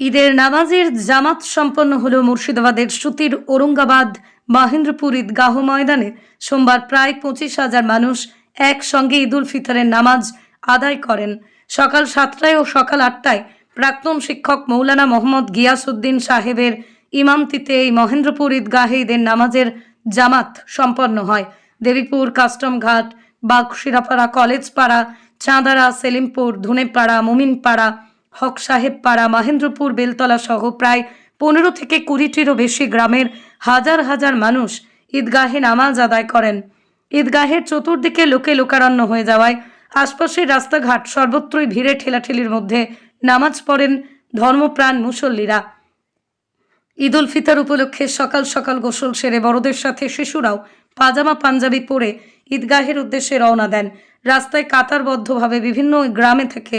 ঈদের নামাজের জামাত সম্পন্ন হল মুর্শিদাবাদের সুতির ঔরঙ্গাবাদ মহেন্দ্রপুর ঈদগাহ ময়দানে। সোমবার প্রায় পঁচিশ হাজার মানুষ একসঙ্গে ঈদুল ফিতরের নামাজ আদায় করেন। সকাল সাতটায় ও সকাল আটটায় প্রাক্তন শিক্ষক মৌলানা মোহাম্মদ গিয়াসউদ্দিন সাহেবের ইমামতিতে এই মহেন্দ্রপুর ঈদগাহে ঈদের নামাজের জামাত সম্পন্ন হয়। দেবীপুর কাস্টম ঘাট বাগশিরাপাড়া কলেজ পাড়া চাঁদারা, সেলিমপুর, ধুনেপাড়া, মুমিনপাড়া হক সাহেব পাড়া মহেন্দ্রপুর বেলতলা সহ প্রায় পনেরো থেকে কুড়িটিরও বেশি গ্রামের হাজার হাজার মানুষ ঈদগাহে নামাজ আদায় করেন। ঈদগাহের চতুর্দিকে লোকে লোকারণ্য হয়ে যাওয়ায় আশপাশের রাস্তাঘাট সর্বত্রই ভিড়ে ঠেলাঠেলির মধ্যে নামাজ পড়েন ধর্মপ্রাণ মুসল্লিরা। ঈদ উল ফিতর উপলক্ষে সকাল সকাল গোসল সেরে বড়দের সাথে শিশুরাও পাজামা পাঞ্জাবি পরে ঈদগাহের উদ্দেশ্যে রওনা দেন। রাস্তায় কাতারবদ্ধভাবে বিভিন্ন গ্রামে থেকে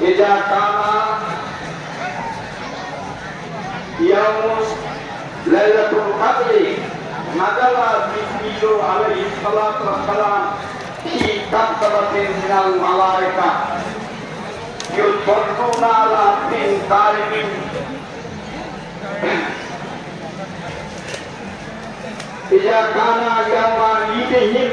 إذا كان يوم ليلة القدر نزل جبريل عليه الصلاة والسلام في كتبة من الملائكة يصلون على من طالب إذا كان يوم عيدهم